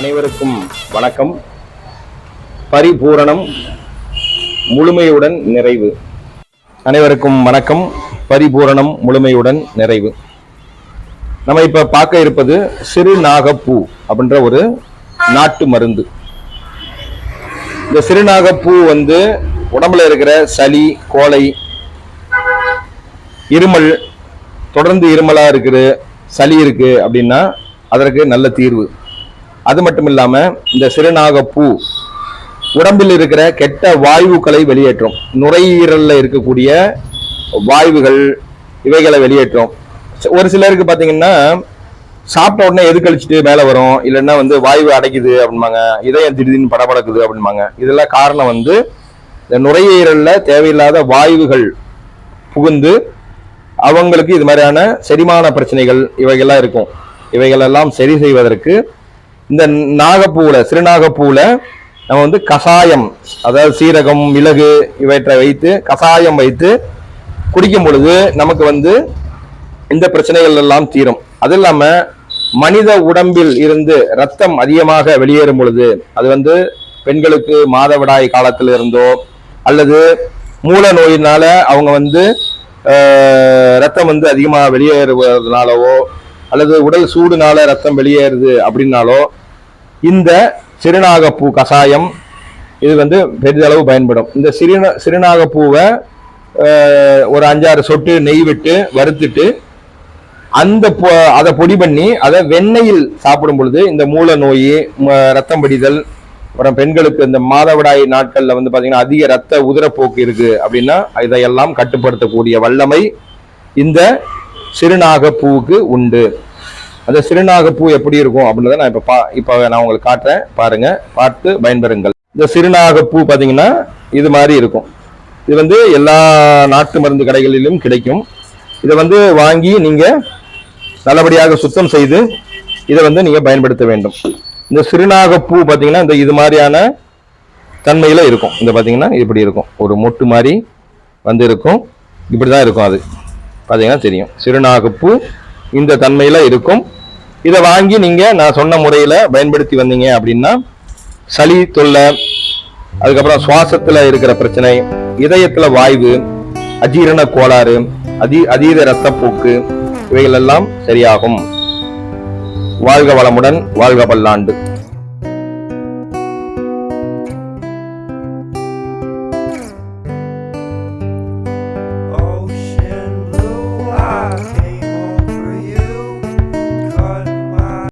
அனைவருக்கும் வணக்கம். பரிபூரணம் முழுமையுடன் நிறைவு. அனைவருக்கும் வணக்கம். பரிபூரணம் முழுமையுடன் நிறைவு. நம்ம இப்ப பார்க்க இருப்பது சிறுநாகப்பூ அப்படின்ற ஒரு நாட்டு மருந்து. இந்த சிறுநாகப்பூ வந்து உடம்புல இருக்கிற சளி கோலை இருமல் தொடர்ந்து இருமலா இருக்குது சளி இருக்கு அப்படின்னா அதற்கு நல்ல தீர்வு. அது மட்டும் இல்லாம இந்த சிறுநாகப்பூ உடம்பில் இருக்கிற கெட்ட வாயுக்களை வெளியேற்றும். நுரையீரல்ல இருக்கக்கூடிய வாயுகள் இவைகளை வெளியேற்றும். ஒரு சிலருக்கு பாத்தீங்கன்னா சாப்பிட்ட உடனே எது கழிச்சிட்டு மேலே வரும்? இல்லைன்னா வந்து வாயு அடைக்குது அப்படிம்பாங்க. இதயம் திடீர்னு படபடக்குது அப்படிம்பாங்க. இதெல்லாம் காரணம் வந்து இந்த நுரையீரல்ல தேவையில்லாத வாயுகள் புகுந்து அவங்களுக்கு இது மாதிரியான செரிமான பிரச்சனைகள் இவைகள்லாம் இருக்கும். இவைகளெல்லாம் சரி செய்வதற்கு இந்த நாகப்பூவில் சிறுநாகப்பூவில் நம்ம வந்து கசாயம் அதாவது சீரகம் மிளகு இவற்றை வைத்து கசாயம் வைத்து குடிக்கும் பொழுது நமக்கு வந்து இந்த பிரச்சனைகள் எல்லாம் தீரும். அது இல்லாமல் மனித உடம்பில் இருந்து ரத்தம் அதிகமாக வெளியேறும் பொழுது அது வந்து பெண்களுக்கு மாதவிடாய் காலத்தில் இருந்தோ அல்லது மூல நோயினால அவங்க வந்து ரத்தம் வந்து அதிகமாக வெளியேறுவதனாலவோ அல்லது உடல் சூடுனால ரத்தம் வெளியேறுது அப்படின்னாலோ இந்த சிறுநாகப்பூ கஷாயம் இது வந்து பெரிதளவு பயன்படும். இந்த சிறுநா சிறுநாகப்பூவை ஒரு அஞ்சாறு சொட்டு நெய் விட்டு வறுத்துட்டு அந்த பொ- அதை பொடி பண்ணி அதை வெண்ணெயில் சாப்பிடும் பொழுது இந்த மூல நோய் ம- ரத்தம் படிதல் அப்புறம் பெண்களுக்கு இந்த மாதவிடாய் நாட்களில் வந்து பார்த்தீங்கன்னா அதிக ரத்த உதிரப்போக்கு இருக்குது அப்படின்னா இதையெல்லாம் கட்டுப்படுத்தக்கூடிய வல்லமை இந்த சிறுநாகப்பூவுக்கு உண்டு. அந்த சிறுநாகப்பூ எப்படி இருக்கும் அப்படின்றத நான் இப்போ பா இப்போ நான் உங்களுக்கு காட்டுறேன். பாருங்க. பார்த்து பயன்பெறுங்கள். இந்த சிறுநாகப்பூ பார்த்தீங்கன்னா இது மாதிரி இருக்கும். இது வந்து எல்லா நாட்டு மருந்து கடைகளிலும் கிடைக்கும். இதை வந்து வாங்கி நீங்கள் நல்லபடியாக சுத்தம் செய்து இதை வந்து நீங்கள் பயன்படுத்த வேண்டும். இந்த சிறுநாகப்பூ பார்த்தீங்கன்னா இந்த இது மாதிரியான தன்மையில் இருக்கும். இந்த பார்த்தீங்கன்னா இப்படி இருக்கும். ஒரு மொட்டு மாதிரி வந்து இருக்கும். இப்படி தான் இருக்கும் அது. பார்த்தீங்கன்னா தெரியும். சிறுநாகப்பூ இந்த தன்மையில் இருக்கும். இதை வாங்கி நீங்கள் நான் சொன்ன முறையில் பயன்படுத்தி வந்தீங்க அப்படின்னா சளி தொல்லை அதுக்கப்புறம் சுவாசத்தில் இருக்கிற பிரச்சனை இதயத்தில் வாய்வு அஜீரண கோளாறு அதி அதீத ரத்தப்போக்கு இவைகள் எல்லாம் சரியாகும். வாழ்க வளமுடன் வாழ்க பல்லாண்டு